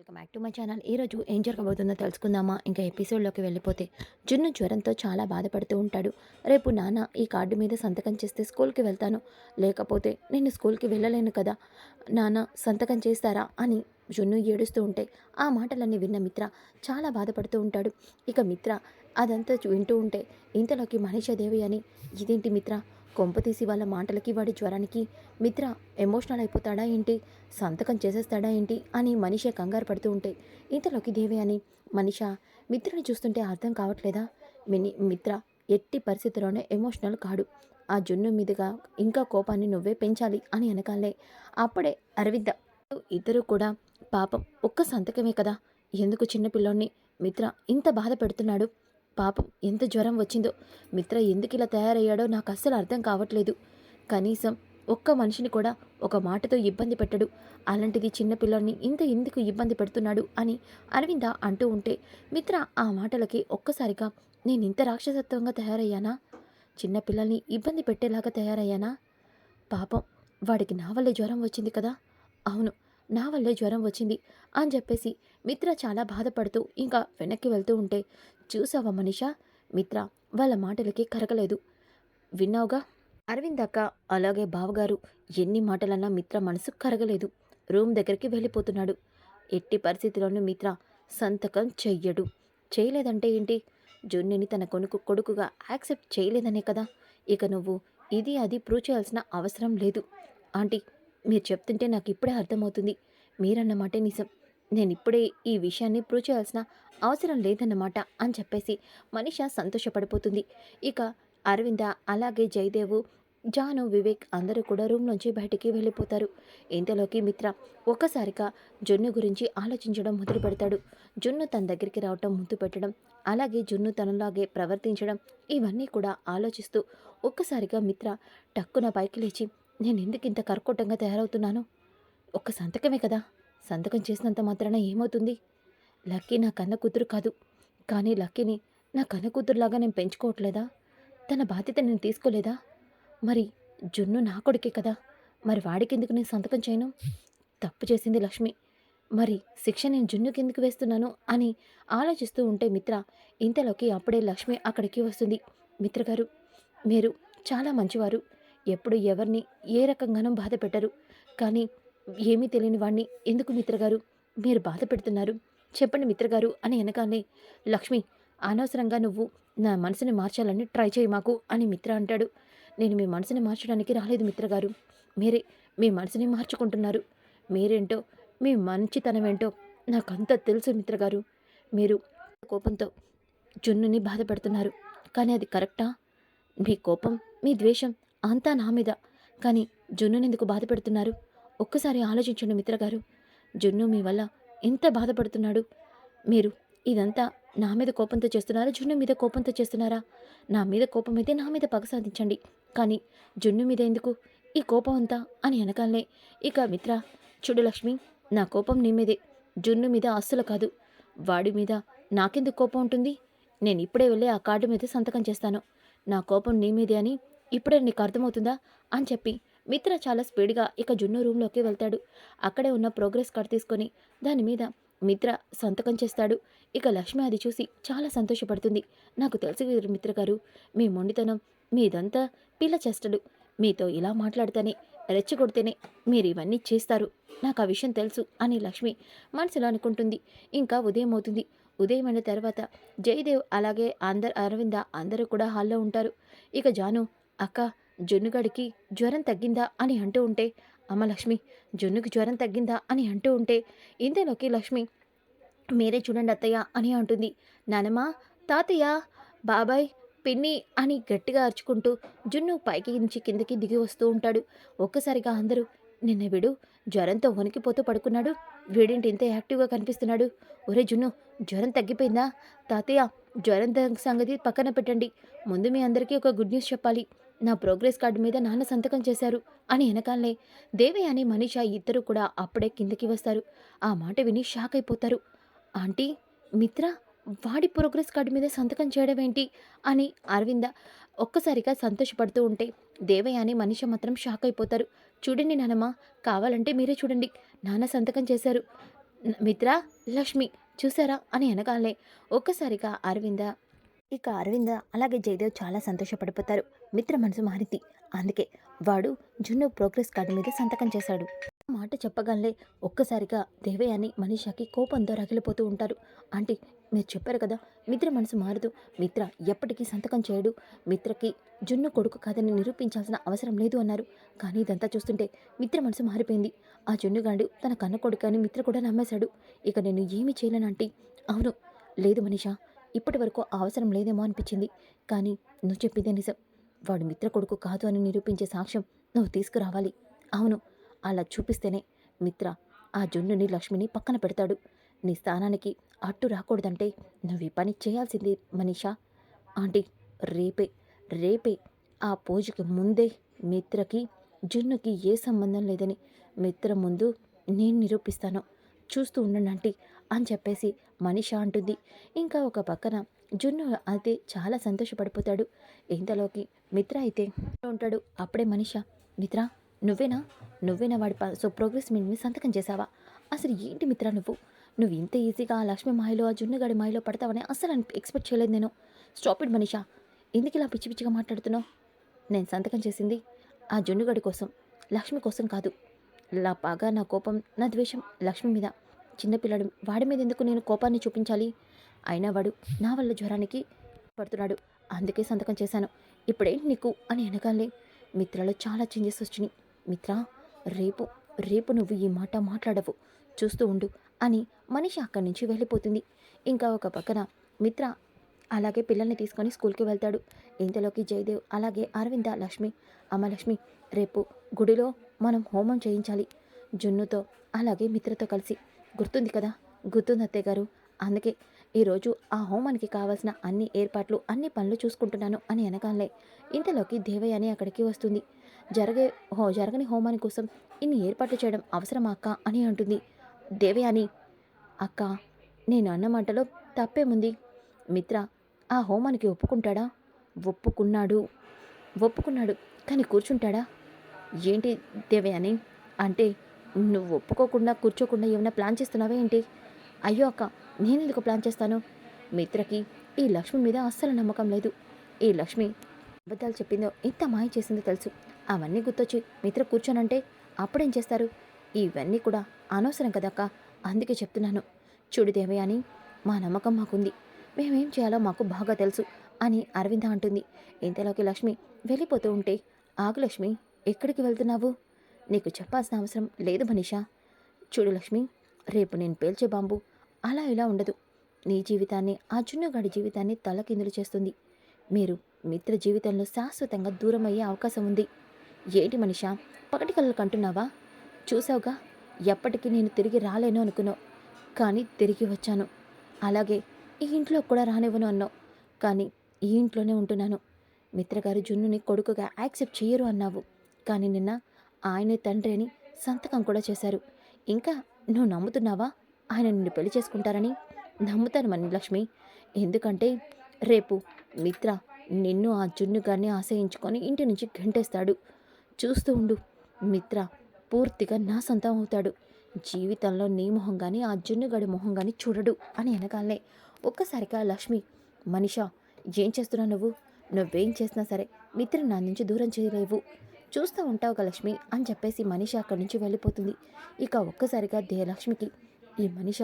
Welcome back to my channel. ఈరోజు ఏం జరగబోతుందో తెలుసుకుందామా? ఇంకా ఎపిసోడ్లోకి వెళ్ళిపోతే జున్ను జ్వరంతో చాలా బాధపడుతూ ఉంటాడు. రేపు నాన్న ఈ కార్డు మీద సంతకం చేస్తే స్కూల్కి వెళ్తాను. లేకపోతే నేను స్కూల్కి వెళ్ళలేను కదా. నాన్న సంతకం చేస్తారా? అని జున్ను ఏడుస్తూ ఉంటే ఆ మాటలన్నీ విన్న మిత్ర చాలా బాధపడుతూ ఉంటాడు. ఇక మిత్ర అదంతా వింటూ ఉంటే ఇంతలోకి మనిషదేవి అని? ఇదేంటి మిత్ర? కొంపతీసి వాళ్ళ మాటలకి వాడి జ్వరానికి మిత్ర ఎమోషనల్ అయిపోతాడా ఏంటి? సంతకం చేసేస్తాడా ఏంటి? అని మనిష కంగారు పడుతూ ఉంటే ఇంతలోకి దేవి అని మనిష మిత్రని చూస్తుంటే అర్థం కావట్లేదా? మిని మిత్ర ఎట్టి పరిస్థితిలోనే ఎమోషనల్ కాడు. ఆ జున్ను మీదుగా ఇంకా కోపాన్ని నువ్వే పెంచాలి అని అనకాలే. అప్పుడే అరవింద ఇద్దరు కూడా పాపం ఒక్క సంతకమే కదా? ఎందుకు చిన్నపిల్లోని మిత్ర ఇంత బాధ పెడుతున్నాడు? పాపం ఎంత జ్వరం వచ్చిందో. మిత్ర ఎందుకు ఇలా తయారయ్యాడో నాకు అస్సలు అర్థం కావట్లేదు. కనీసం ఒక్క మనిషిని కూడా ఒక మాటతో ఇబ్బంది పెట్టడు. అలాంటిది చిన్న పిల్లల్ని ఇంత ఎందుకు ఇబ్బంది పెడుతున్నాడు అని అరవింద అంటూ ఉంటే మిత్ర ఆ మాటలకి ఒక్కసారిగా నేను ఇంత రాక్షసత్వంగా తయారయ్యానా? చిన్నపిల్లల్ని ఇబ్బంది పెట్టేలాగా తయారయ్యానా? పాపం వాడికి నా వల్లే జ్వరం వచ్చింది కదా. అవును నా వల్లే జ్వరం వచ్చింది అని చెప్పేసి మిత్ర చాలా బాధపడుతూ ఇంకా వెనక్కి వెళ్తూ ఉంటే చూసావా మనిషా? మిత్ర వాళ్ళ మాటలకి కరగలేదు. విన్నావుగా? అరవింద్ అక్క అలాగే బావగారు ఎన్ని మాటలన్నా మిత్ర మనసు కరగలేదు. రూమ్ దగ్గరికి వెళ్ళిపోతున్నాడు. ఎట్టి పరిస్థితిలోనూ మిత్ర సంతకం చెయ్యడు. చేయలేదంటే ఏంటి? జున్నిని తన కొనుకు కొడుకుగా యాక్సెప్ట్ చేయలేదనే కదా. ఇక నువ్వు ఇది అది ప్రూవ్ చేయాల్సిన అవసరం లేదు. ఆంటీ మీరు చెప్తుంటే నాకు ఇప్పుడే అర్థమవుతుంది. మీరన్నమాటే నిజం. నేను ఇప్పుడే ఈ విషయాన్ని ప్రూవ్ చేయాల్సిన అవసరం లేదన్నమాట అని చెప్పేసి మనిష సంతోషపడిపోతుంది. ఇక అరవింద అలాగే జయదేవు జాను వివేక్ అందరూ కూడా రూమ్ నుంచి బయటికి వెళ్ళిపోతారు. ఇంతలోకి మిత్ర ఒక్కసారిగా జున్ను గురించి ఆలోచించడం మొదలు పెడతాడు. జున్ను తన దగ్గరికి రావటం ముద్దు పెట్టడం అలాగే జున్ను తనలాగే ప్రవర్తించడం ఇవన్నీ కూడా ఆలోచిస్తూ ఒక్కసారిగా మిత్ర టక్కున పైకి లేచి నేను ఎందుకు ఇంత కర్కోటంగా తయారవుతున్నాను? ఒక్క సంతకమే కదా? సంతకం చేసినంత మాత్రాన ఏమవుతుంది? లక్కీ నా కన్న కూతురు కాదు. కానీ లక్కీని నా కన్న కూతురులాగా నేను పెంచుకోవట్లేదా? తన బాధ్యత నేను తీసుకోలేదా? మరి జున్ను నా కొడుకే కదా. మరి వాడికి ఎందుకు నేను సంతకం చేయను? తప్పు చేసింది లక్ష్మి. మరి శిక్ష నేను జున్నుకి ఎందుకు వేస్తున్నాను అని ఆలోచిస్తూ ఉంటే మిత్ర ఇంతలోకి అప్పుడే లక్ష్మి అక్కడికి వస్తుంది. మిత్ర గారు మీరు చాలా మంచివారు. ఎప్పుడు ఎవరిని ఏ రకంగానూ బాధ పెట్టరు కానీ ఏమీ తెలియని వాణ్ణి. ఎందుకు మిత్రగారు? మీరు బాధ పెడుతున్నారు. చెప్పండి మిత్రగారు అని వెనకాలే లక్ష్మి అనవసరంగా నువ్వు నా మనసుని మార్చాలని ట్రై చేయి మాకు అని మిత్ర అంటాడు. నేను మీ మనసుని మార్చడానికి రాలేదు మిత్రగారు. మీరే మీ మనసుని మార్చుకుంటున్నారు. మీరేంటో మీ మంచితనం ఏంటో నాకంతా తెలుసు మిత్రగారు. మీరు కోపంతో జున్నుని బాధ పెడుతున్నారు. కానీ అది కరెక్టా? మీ కోపం మీ ద్వేషం అంతా నా మీద. కానీ జున్నుని ఎందుకు బాధ పెడుతున్నారు? ఒక్కసారి ఆలోచించండి మిత్రగారు. జున్ను మీ వల్ల ఎంత బాధపడుతున్నాడు? మీరు ఇదంతా నా మీద కోపంతో చేస్తున్నారా? జున్ను మీద కోపంతో చేస్తున్నారా? నా మీద కోపం అయితే నా మీద పగ సాధించండి. కానీ జున్ను మీద ఎందుకు ఈ కోపం అంతా అని వెనకాలనే ఇక మిత్ర చూడు లక్ష్మి నా కోపం నీ మీదే. జున్ను మీద అస్సలు కాదు. వాడి మీద నాకెందుకు కోపం ఉంటుంది? నేను ఇప్పుడే వెళ్ళి ఆ కార్డు మీద సంతకం చేస్తాను. నా కోపం నీ మీదే అని ఇప్పుడే నీకు అర్థమవుతుందా? అని చెప్పి మిత్ర చాలా స్పీడ్గా ఇక జున్ను రూమ్లోకి వెళ్తాడు. అక్కడే ఉన్న ప్రోగ్రెస్ కార్డ్ తీసుకొని దాని మీద మిత్ర సంతకం చేస్తాడు. ఇక లక్ష్మి అది చూసి చాలా సంతోషపడుతుంది. నాకు తెలుసు మిత్ర గారు. మీ మొండితనం మీదంతా పిల్ల చేష్టలు. మీతో ఇలా మాట్లాడితేనే రెచ్చగొడితేనే మీరు ఇవన్నీ చేస్తారు. నాకు ఆ విషయం తెలుసు అని లక్ష్మి మనసులో అనుకుంటుంది. ఇంకా ఉదయం అవుతుంది. ఉదయం అయిన తర్వాత జయదేవ్ అలాగే అందరు అరవింద అందరూ కూడా హాల్లో ఉంటారు. ఇక జాను అక్క జున్నుగడికి జ్వరం తగ్గిందా అని అంటూ ఉంటే అమ్మ లక్ష్మి జున్నుకి జ్వరం తగ్గిందా అని అంటూ ఉంటే ఇంతలోకి లక్ష్మి మీరే చూడండి అత్తయ్య అని అంటుంది. నానమ్మ తాతయ్య బాబాయ్ పిన్ని అని గట్టిగా అరుచుకుంటూ జున్ను పైకి నుంచి కిందకి దిగి వస్తూ ఉంటాడు. ఒక్కసారిగా అందరూ నిన్న వీడు జ్వరంతో వణికిపోతూ పడుకున్నాడు. వీడింటి ఇంత యాక్టివ్గా కనిపిస్తున్నాడు? ఒరే జున్ను జ్వరం తగ్గిపోయిందా? తాతయ్య జ్వరం సంగతి పక్కన పెట్టండి. ముందు మీ అందరికీ ఒక గుడ్ న్యూస్ చెప్పాలి. నా ప్రోగ్రెస్ కార్డు మీద నాన్న సంతకం చేశారు అని వెనకాలనే దేవయ్య అని మనీష ఇద్దరు కూడా అప్పుడే కిందకి వస్తారు. ఆ మాట విని షాక్ అయిపోతారు. ఆంటీ మిత్ర వాడి ప్రోగ్రెస్ కార్డు మీద సంతకం చేయడం ఏంటి అని అరవింద ఒక్కసారిగా సంతోషపడుతూ ఉంటే దేవయ్య అని మనిషి మాత్రం షాక్ అయిపోతారు. చూడండి నానమ్మ కావాలంటే మీరే చూడండి. నాన్న సంతకం చేశారు. మిత్ర లక్ష్మి చూసారా అని అనగానే ఒక్కసారిగా అరవింద ఇక అరవింద అలాగే జయదేవ్ చాలా సంతోషపడిపోతారు. మిత్ర మనసు మారింది. అందుకే వాడు జున్ను ప్రోగ్రెస్ కార్డు మీద సంతకం చేశాడు. మాట చెప్పగానే ఒక్కసారిగా దేవయాని మనీషాకి కోపంతో రగిలిపోతూ ఉంటారు. ఆంటీ మీరు చెప్పారు కదా మిత్ర మనసు మారదు. మిత్ర ఎప్పటికీ సంతకం చేయడు. మిత్రకి జున్ను కొడుకు కాదని నిరూపించాల్సిన అవసరం లేదు అన్నారు. కానీ ఇదంతా చూస్తుంటే మిత్ర మనసు మారిపోయింది. ఆ జున్నుగాడు తన కన్న కొడుకు అని మిత్ర కూడా నమ్మేశాడు. ఇక నేను ఏమీ చేయలేనంటే అవును. లేదు మనీషా ఇప్పటి వరకు అవసరం లేదేమో అనిపించింది. కానీ నువ్వు చెప్పిదే నిజం. వాడు మిత్ర కొడుకు కాదు అని నిరూపించే సాక్ష్యం నువ్వు తీసుకురావాలి. అవును అలా చూపిస్తేనే మిత్ర ఆ జున్నుని లక్ష్మిని పక్కన పెడతాడు. నీ స్థానానికి అట్టు రాకూడదంటే నువ్వు ఈ పని చేయాల్సింది మనీషా. ఆంటీ రేపే రేపే. ఆ పూజకి ముందే మిత్రకి జున్నుకి ఏ సంబంధం లేదని మిత్ర ముందు నేను నిరూపిస్తాను. చూస్తూ ఉండండి అని చెప్పేసి మనిష అంటుంది. ఇంకా ఒక పక్కన జున్ను అయితే చాలా సంతోషపడిపోతాడు. ఇంతలోకి మిత్ర అయితే ఉంటాడు. అప్పుడే మనిష మిత్ర నువ్వేనా? నువ్వేనా వాడి సో ప్రోగ్రెస్ మీట్ సంతకం చేసావా? అసలు ఏంటి మిత్ర నువ్వు? నువ్వు ఇంత ఈజీగా ఆ లక్ష్మి మాయలో ఆ జున్నుగాడి మాయలో పడతావని అసలు ఎక్స్పెక్ట్ చేయలేదు నేను. స్టాప్ ఇట్ మనిషా. ఎందుకు ఇలా పిచ్చి పిచ్చిగా మాట్లాడుతున్నావు? నేను సంతకం చేసింది ఆ జున్నుగాడి కోసం లక్ష్మి కోసం కాదు. నా బాగా నా కోపం నా ద్వేషం లక్ష్మి మీద. చిన్నపిల్లడు వాడి మీద ఎందుకు నేను కోపాన్ని చూపించాలి? అయినా వాడు నా వల్ల జ్వరానికి పడుతున్నాడు. అందుకే సంతకం చేశాను. ఇప్పుడేంటి నీకు అని అనగానే మిత్రలో చాలా చేంజెస్ వచ్చినాయి. మిత్ర రేపు రేపు నువ్వు ఈ మాట మాట్లాడవు. చూస్తూ ఉండు అని మనిషి అక్కడి నుంచి వెళ్ళిపోతుంది. ఇంకా ఒక పక్కన మిత్ర అలాగే పిల్లల్ని తీసుకొని స్కూల్కి వెళ్తాడు. ఇంతలోకి జయదేవ్ అలాగే అరవింద లక్ష్మి అమ్మ లక్ష్మి రేపు గుడిలో మనం హోమం చేయించాలి. జున్నుతో అలాగే మిత్రతో కలిసి గుర్తుంది కదా? గుర్తుంది అత్తయ్య గారు. అందుకే ఈరోజు ఆ హోమానికి కావాల్సిన అన్ని ఏర్పాట్లు అన్ని పనులు చూసుకుంటున్నాను అని అనగానే ఇంతలోకి దేవయాని అక్కడికి వస్తుంది. జరగే హో జరగని హోమాని కోసం ఇన్ని ఏర్పాట్లు చేయడం అవసరమా అక్క? అని అంటుంది. దేవయాని అక్క నేను అన్న మాటలో తప్పేముంది? మిత్ర ఆ హోమానికి ఒప్పుకుంటాడా? ఒప్పుకున్నాడు. ఒప్పుకున్నాడు. కానీ కూర్చుంటాడా? ఏంటి దేవయాని? అంటే నువ్వు ఒప్పుకోకుండా కూర్చోకుండా ఏమైనా ప్లాన్ చేస్తున్నావా ఏంటి? అయ్యో అక్క నేను ఎందుకు ప్లాన్ చేస్తాను? మిత్రకి ఈ లక్ష్మి మీద అస్సలు నమ్మకం లేదు. ఈ లక్ష్మి అబద్ధాలు చెప్పిందో ఎంత మాయ చేసిందో తెలుసు. అవన్నీ గుర్తొచ్చి మిత్ర కూర్చోనంటే అప్పుడేం చేస్తారు? ఇవన్నీ కూడా అనవసరం కదక్క అందుకే చెప్తున్నాను. చూడు అని మా నమ్మకం మాకుంది. మేమేం చేయాలో మాకు బాగా తెలుసు అని అరవింద అంటుంది. ఇంతలోకి లక్ష్మి వెళ్ళిపోతూ ఉంటే ఆగు లక్ష్మి ఎక్కడికి వెళ్తున్నావు? నీకు చెప్పాల్సిన అవసరం లేదు మనీషా. చూడు లక్ష్మి రేపు నేను పేల్చే బాంబు అలా ఇలా ఉండదు. నీ జీవితాన్ని ఆ జున్నుగాడి జీవితాన్ని తలకిందులు చేస్తుంది. మీరు మిత్ర జీవితంలో శాశ్వతంగా దూరం అయ్యే అవకాశం ఉంది. ఏంటి మనిషా పగటి కళ్ళు కంటున్నావా? చూసావుగా ఎప్పటికీ నేను తిరిగి రాలేను అనుకున్నావు. కానీ తిరిగి వచ్చాను. అలాగే ఈ ఇంట్లో కూడా రానివ్వను అన్నావు. కానీ ఈ ఇంట్లోనే ఉంటున్నాను. మిత్రగారు జున్నుని కొడుకుగా యాక్సెప్ట్ చేయరు అన్నావు. కానీ నిన్న ఆయనే తండ్రి అని సంతకం కూడా చేశారు. ఇంకా నువ్వు నమ్ముతున్నావా? ఆయన నిన్ను పెళ్ళి చేసుకుంటారని? నమ్ముతాను మని లక్ష్మి ఎందుకంటే రేపు మిత్ర నిన్ను ఆ జున్ను గారిని ఆశయించుకొని ఇంటి నుంచి గంటేస్తాడు. చూస్తూ ఉండు మిత్ర పూర్తిగా నా సొంతం అవుతాడు. జీవితంలో నీ మొహం కానీ ఆ జున్నుగడి మొహం కానీ చూడడు అని అనగానే ఒక్కసారిగా లక్ష్మి మనిషా ఏం చేస్తున్నావు నువ్వు? నువ్వేం చేసినా సరే మిత్ర నా నుంచి దూరం చేయలేవు. చూస్తూ ఉంటావుగా లక్ష్మి అని చెప్పేసి మనిష అక్కడి నుంచి వెళ్ళిపోతుంది. ఇక ఒక్కసారిగా దేలక్ష్మికి ఈ మనిష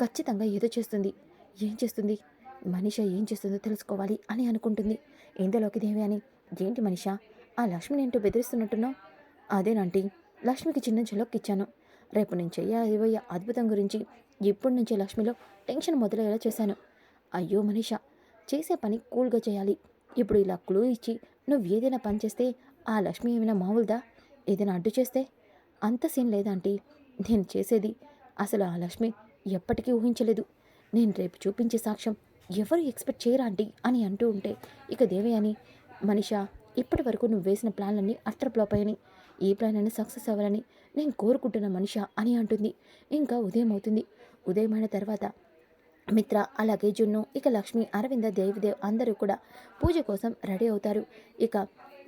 ఖచ్చితంగా ఏదో చేస్తుంది. ఏం చేస్తుంది? మనిష ఏం చేస్తుందో తెలుసుకోవాలి అని అనుకుంటుంది. ఇంతలోకి దేవి అని? ఏంటి మనిష? ఆ లక్ష్మిని ఏంటో బెదిరిస్తున్నట్టున్నావు? అదేనంటీ లక్ష్మికి చిన్న ఝలక్ ఇచ్చాను రేపు నేను చెయ్యబోయే అద్భుతం గురించి ఇప్పటి నుంచే లక్ష్మిలో టెన్షన్ మొదలయ్యేలా చేశాను. అయ్యో మనిష చేసే పని కూల్గా చేయాలి. ఇప్పుడు ఇలా క్లూ ఇచ్చి నువ్వు ఏదైనా పని చేస్తే ఆ లక్ష్మి ఏమైనా మామూలుదా? ఏదైనా అడ్డు చేస్తే? అంత సీన్ లేదాంటీ. నేను చేసేది అసలు ఆ లక్ష్మి ఎప్పటికీ ఊహించలేదు. నేను రేపు చూపించే సాక్ష్యం ఎవరు ఎక్స్పెక్ట్ చేయరా ఆంటీ అని అంటూ ఉంటే ఇక దేవయాని మనిష ఇప్పటి వరకు నువ్వు వేసిన ప్లాన్లన్నీ అట్టర్ ఫ్లాప్ అయ్యని ఈ ప్లాన్ అయినా సక్సెస్ అవ్వాలని నేను కోరుకుంటున్న మనిష అని అంటుంది. ఇంకా ఉదయం అవుతుంది. ఉదయమైన తర్వాత మిత్ర అలాగే జున్ను ఇక లక్ష్మి అరవింద దేవిదేవ్ అందరూ కూడా పూజ కోసం రెడీ అవుతారు. ఇక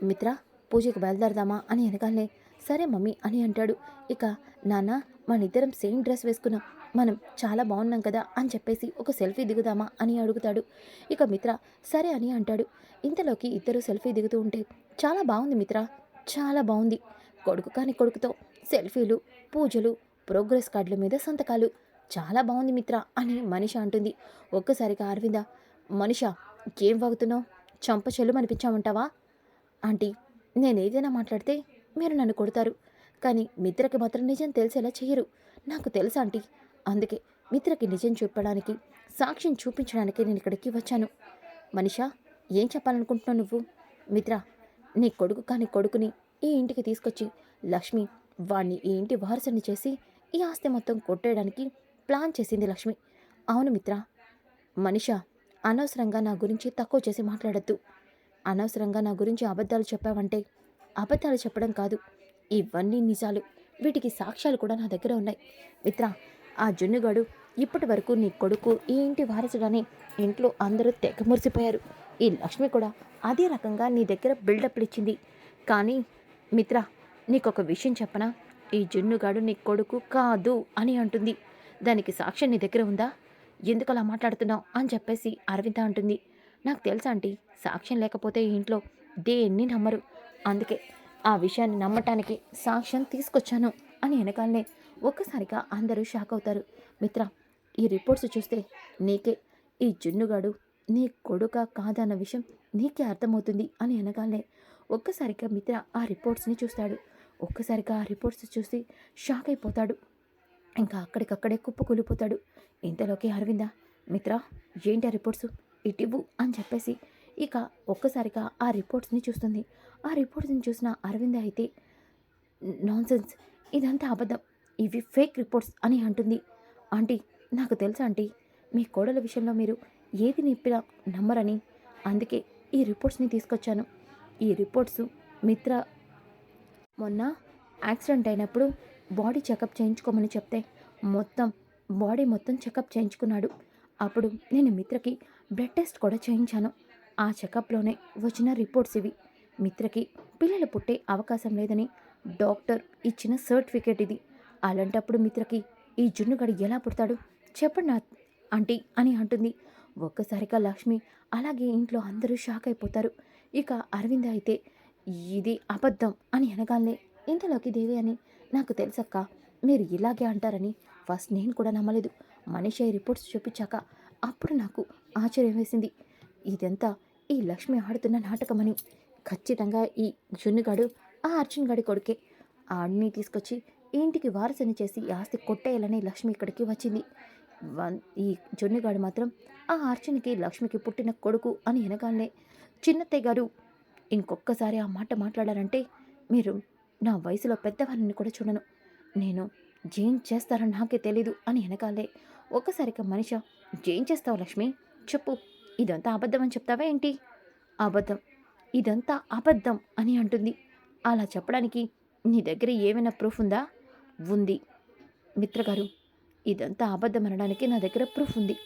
మిత్ర పూజకు బయలుదేరదామా అని అనగానే సరే మమ్మీ అని అంటాడు. ఇక నాన్న మన ఇద్దరం సేమ్ డ్రెస్ వేసుకున్నాం. మనం చాలా బాగున్నాం కదా అని చెప్పేసి ఒక సెల్ఫీ దిగుదామా అని అడుగుతాడు. ఇక మిత్ర సరే అని అంటాడు. ఇంతలోకి ఇద్దరు సెల్ఫీ దిగుతూ ఉంటే చాలా బాగుంది మిత్ర చాలా బాగుంది. కొడుకు కాని కొడుకుతో సెల్ఫీలు పూజలు ప్రోగ్రెస్ కార్డుల మీద సంతకాలు. చాలా బాగుంది మిత్ర అని మనిష అంటుంది. ఒక్కసారిగా అరవింద మనిష ఏం వాగుతున్నావు? చంప చెల్లు అనిపించామంటావా ఆంటీ నేనేదైనా మాట్లాడితే మీరు నన్ను కొడతారు. కానీ మిత్రకి మాత్రం నిజం తెలిసేలా చెయ్యరు. నాకు తెలుసా ఆంటీ. అందుకే మిత్రకి నిజం చెప్పడానికి సాక్ష్యం చూపించడానికి నేను ఇక్కడికి వచ్చాను. మనిషా ఏం చెప్పాలనుకుంటున్నావు నువ్వు? మిత్ర నీ కొడుకు కాని కొడుకుని ఈ ఇంటికి తీసుకొచ్చి లక్ష్మి వాణ్ణి ఈ ఇంటి వారసుని చేసి ఈ ఆస్తి మొత్తం కొట్టేయడానికి ప్లాన్ చేసింది లక్ష్మి. అవును మిత్ర. మనిష అనవసరంగా నా గురించి తక్కువ చేసి మాట్లాడద్దు. అనవసరంగా నా గురించి అబద్ధాలు చెప్పావంటే అబద్ధాలు చెప్పడం కాదు. ఇవన్నీ నిజాలు. వీటికి సాక్ష్యాలు కూడా నా దగ్గర ఉన్నాయి. మిత్ర ఆ జున్నుగాడు ఇప్పటి వరకు నీ కొడుకు ఈ ఇంటి వారసుడని ఇంట్లో అందరూ తెగ మురిసిపోయారు. ఈ లక్ష్మి కూడా అదే రకంగా నీ దగ్గర బిల్డప్లు ఇచ్చింది. కానీ మిత్ర నీకొక విషయం చెప్పనా? ఈ జున్నుగాడు నీ కొడుకు కాదు అని అంటుంది. దానికి సాక్ష్యం నీ దగ్గర ఉందా? ఎందుకు అలా మాట్లాడుతున్నావు? అని చెప్పేసి అరవింద అంటుంది. నాకు తెలుసా ఆంటీ సాక్ష్యం లేకపోతే ఈ ఇంట్లో దేన్ని నమ్మరు. అందుకే ఆ విషయాన్ని నమ్మటానికి సాక్ష్యం తీసుకొచ్చాను అని వెనకాలనే ఒక్కసారిగా అందరూ షాక్ అవుతారు. మిత్ర ఈ రిపోర్ట్స్ చూస్తే నీకే ఈ జున్నుగాడు నీ కొడుక కాదన్న విషయం నీకే అర్థమవుతుంది అని వెనకాలనే ఒక్కసారిగా మిత్ర ఆ రిపోర్ట్స్ని చూస్తాడు. ఒక్కసారిగా ఆ రిపోర్ట్స్ చూసి షాక్ అయిపోతాడు. ఇంకా అక్కడికక్కడే కుప్పకూలిపోతాడు. ఇంతలోకి అరవిందా మిత్ర ఏంటి ఆ రిపోర్ట్స్? ఇటివ్వు అని చెప్పేసి ఇక ఒక్కసారిగా ఆ రిపోర్ట్స్ని చూస్తుంది. ఆ రిపోర్ట్స్ని చూసిన అరవింద అయితే నాన్సెన్స్ ఇదంతా అబద్ధం. ఇవి ఫేక్ రిపోర్ట్స్ అని అంటుంది. ఆంటీ నాకు తెలుసా ఆంటీ మీ కోడల విషయంలో మీరు ఏది నిప్పినా నమ్మరని. అందుకే ఈ రిపోర్ట్స్ని తీసుకొచ్చాను. ఈ రిపోర్ట్స్ మిత్ర మొన్న యాక్సిడెంట్ అయినప్పుడు బాడీ చెకప్ చేయించుకోమని చెప్తే మొత్తం బాడీ మొత్తం చెకప్ చేయించుకున్నాడు. అప్పుడు నేను మిత్రకి బ్లడ్ టెస్ట్ కూడా చేయించాను. ఆ చెకప్లోనే వచ్చిన రిపోర్ట్స్ ఇవి. మిత్రకి పిల్లలు పుట్టే అవకాశం లేదని డాక్టర్ ఇచ్చిన సర్టిఫికేట్ ఇది. అలాంటప్పుడు మిత్రకి ఈ జున్నుగడు ఎలా పుడతాడు? చెప్పండి నా ఆంటీ అని అంటుంది. ఒక్కసారిగా లక్ష్మి అలాగే ఇంట్లో అందరూ షాక్ అయిపోతారు. ఇక అరవింద అయితే ఇది అబద్ధం అని అనగానే ఇంతలోకి దేవి అని నాకు తెలుసక్క. మీరు ఇలాగే అంటారని ఫస్ట్ నేను కూడా నమ్మలేదు. మనిషి రిపోర్ట్స్ చూపించాక అప్పుడు నాకు ఆశ్చర్యం వేసింది. ఇదంతా ఈ లక్ష్మి ఆడుతున్న నాటకమని. ఖచ్చితంగా ఈ జున్నుగాడు ఆ అర్జున్ గాడి కొడుకే. ఆడిని తీసుకొచ్చి ఇంటికి వారసుని చేసి ఆస్తి కొట్టేయాలని లక్ష్మి ఇక్కడికి వచ్చింది. వన్- ఈ జొన్నుగాడు మాత్రం ఆ అర్జున్కి లక్ష్మికి పుట్టిన కొడుకు అని వెనగానే చిన్నత్తయ్య గారు ఇంకొక్కసారి ఆ మాట మాట్లాడారంటే మీరు నా వయసులో పెద్దవారిని కూడా చూడను. నేను ఏం చేస్తారో నాకే తెలీదు అని వెనకాలే ఒక్కసారిగా మనిష ఏం చేస్తావు లక్ష్మి? చెప్పు. ఇదంతా అబద్ధం అని చెప్తావా ఏంటి? అబద్ధం. ఇదంతా అబద్ధం అని అంటుంది. అలా చెప్పడానికి నీ దగ్గర ఏమైనా ప్రూఫ్ ఉందా? ఉంది. మిత్రగారు ఇదంతా అబద్ధం అనడానికి నా దగ్గర ప్రూఫ్ ఉంది.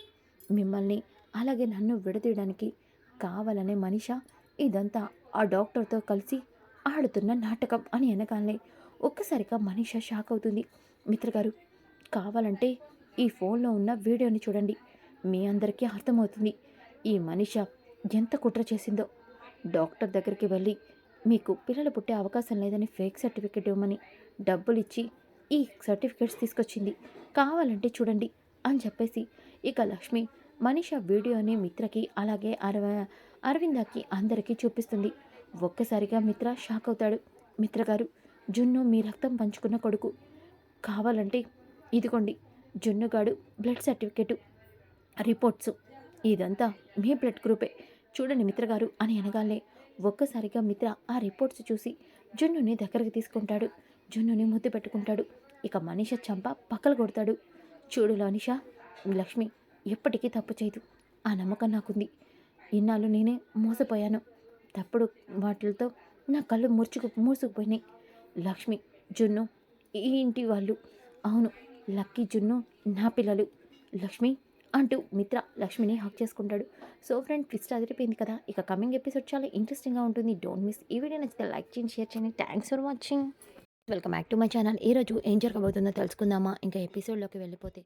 మిమ్మల్ని అలాగే నన్ను విడదీయడానికి కావాలనే మనిష ఇదంతా ఆ డాక్టర్తో కలిసి ఆడుతున్న నాటకం అని వెనకాలనే ఒక్కసారిగా మనిష షాక్ అవుతుంది. మిత్రగారు కావాలంటే ఈ ఫోన్లో ఉన్న వీడియోని చూడండి. మీ అందరికీ అర్థమవుతుంది. ఈ మనిష ఎంత కుట్ర చేసిందో. డాక్టర్ దగ్గరికి వెళ్ళి మీకు పిల్లలు పుట్టే అవకాశం లేదని ఫేక్ సర్టిఫికేట్ ఇవ్వమని డబ్బులు ఇచ్చి ఈ సర్టిఫికేట్స్ తీసుకొచ్చింది. కావాలంటే చూడండి అని చెప్పేసి ఇక లక్ష్మి మనిష వీడియోని మిత్రకి అలాగే అరవ అరవిందకి అందరికీ చూపిస్తుంది. ఒక్కసారిగా మిత్ర షాక్ అవుతాడు. మిత్ర గారు జున్ను మీ రక్తం పంచుకున్న కొడుకు. కావాలంటే ఇదిగోండి. జున్నుగాడు బ్లడ్ సర్టిఫికేటు రిపోర్ట్స్. ఇదంతా మీ బ్లడ్ గ్రూపే. చూడండి మిత్రగారు అని అనగానే ఒక్కసారిగా మిత్ర ఆ రిపోర్ట్స్ చూసి జున్నుని దగ్గరికి తీసుకుంటాడు. జున్నుని ముద్దు పెట్టుకుంటాడు. ఇక మనిష చంప పక్కలు కొడతాడు. చూడు లానిష లక్ష్మి ఎప్పటికీ తప్పు చేయదు. ఆ నమ్మకం నాకుంది. ఇన్నాళ్ళు నేనే మోసపోయాను. తప్పుడు వాటిలతో నా కళ్ళు మురుచుకు మూసుకుపోయినాయి లక్ష్మి జున్ను ఈ ఇంటి వాళ్ళు. అవును లక్కీ జున్ను నా పిల్లలు. లక్ష్మి అంటూ మిత్ర లక్ష్మిని హక్ చేసుకుంటాడు. సో ఫ్రెండ్ ట్విస్ట్ అదిరిపోయింది కదా. ఇక కమింగ్ ఎపిసోడ్ చాలా ఇంట్రెస్టింగ్గా ఉంటుంది. డోంట్ మిస్ ఈ వీడియో నచ్చితే లైక్ చేయండి షేర్ చేయండి. Thanks for watching welcome back to my channel ఈరోజు ఏం జరగబోతుందో తెలుసుకుందామా? ఇంకా ఎపిసోడ్లోకి వెళ్ళిపోతే